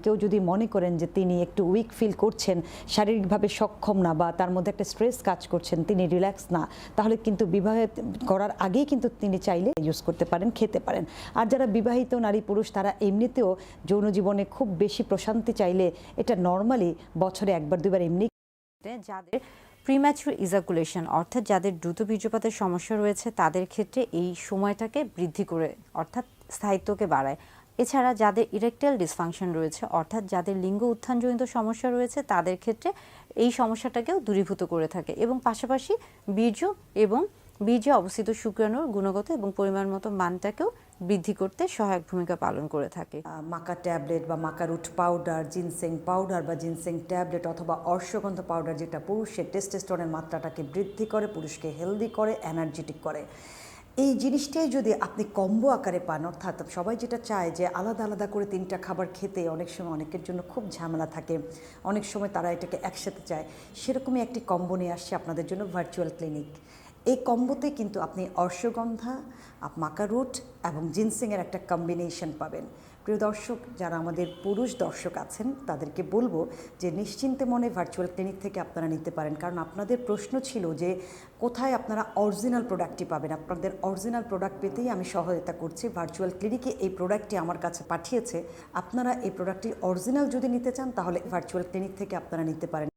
কেউ যদি মনে করেন যে তিনি একটু উইক ফিল করছেন, শারীরিকভাবে সক্ষম না বা তার মধ্যে একটা স্ট্রেস কাজ করছেন, তিনি রিল্যাক্স না, তাহলে কিন্তু বিবাহ করার আগেই কিন্তু তিনি চাইলে ইউজ করতে পারেন, খেতে পারেন। আর যারা বিবাহিত নারী পুরুষ, তারা এমনিতেও যৌন জীবনে খুব বেশি প্রশান্তি চাইলে এটা নর্মালি বছরে একবার দুবার এমনি যাদের প্রিম্যাচুর ইজাকুলেশন অর্থাৎ যাদের দ্রুত বীর্যপাতের সমস্যা রয়েছে, তাদের ক্ষেত্রে এই সময়টাকে বৃদ্ধি করে, অর্থাৎ স্থায়িত্বকে বাড়ায়। এছাড়া যাদের ইরেকটাইল ডিসফাংশন রয়েছে, অর্থাৎ যাদের লিঙ্গ উত্থানজনিত সমস্যা রয়েছে, তাদের ক্ষেত্রে এই সমস্যাটাকেও দূরীভূত করে থাকে। এবং পাশাপাশি বীর্য এবং বীর্যে অবস্থিত শুক্রাণুর গুণগত এবং পরিমাণ মতো মানটাকেও বৃদ্ধি করতে সহায়ক ভূমিকা পালন করে থাকে। মাকা ট্যাবলেট বা maca root powder ginseng powder বা জিনসেং ট্যাবলেট অথবা অর্শগন্ধ পাউডার যেটা পুরুষের টেস্টেস্টনের মাত্রাটাকে বৃদ্ধি করে, পুরুষকে হেলদি করে এনার্জেটিক করে। এই জিনিসটাই যদি আপনি কম্বো আকারে পান, অর্থাৎ সবাই যেটা চায় যে আলাদা আলাদা করে তিনটা খাবার খেতে, অনেক সময় অনেকের জন্য খুব ঝামেলা থাকে। অনেক সময় তারা এটাকে একসাথে চায়। সেরকমই একটি কম্বো নিয়ে আসছে আপনাদের জন্য ভার্চুয়াল ক্লিনিক এই কম্বোতে কিন্তু আপনি অর্শগন্ধা, আপ- মাকা রুট এবং জিনসিংয়ের একটা কম্বিনেশন পাবেন। প্রিয় দর্শক, যারা আমাদের পুরুষ দর্শক আছেন, তাদেরকে বলব যে নিশ্চিন্তে মনে ভার্চুয়াল ক্লিনিক থেকে আপনারা নিতে পারেন। কারণ আপনাদের প্রশ্ন ছিল যে কোথায় আপনারা অরিজিনাল প্রোডাক্টটি পাবেন? আপনাদের অরিজিনাল প্রোডাক্ট পেতেই আমি সহায়তা করছি। ভার্চুয়াল ক্লিনিকে এই প্রোডাক্টটি আমার কাছে পাঠিয়েছে। আপনারা এই প্রোডাক্টটি অরিজিনাল যদি নিতে চান, তাহলে ভার্চুয়াল ক্লিনিক থেকে আপনারা নিতে পারেন।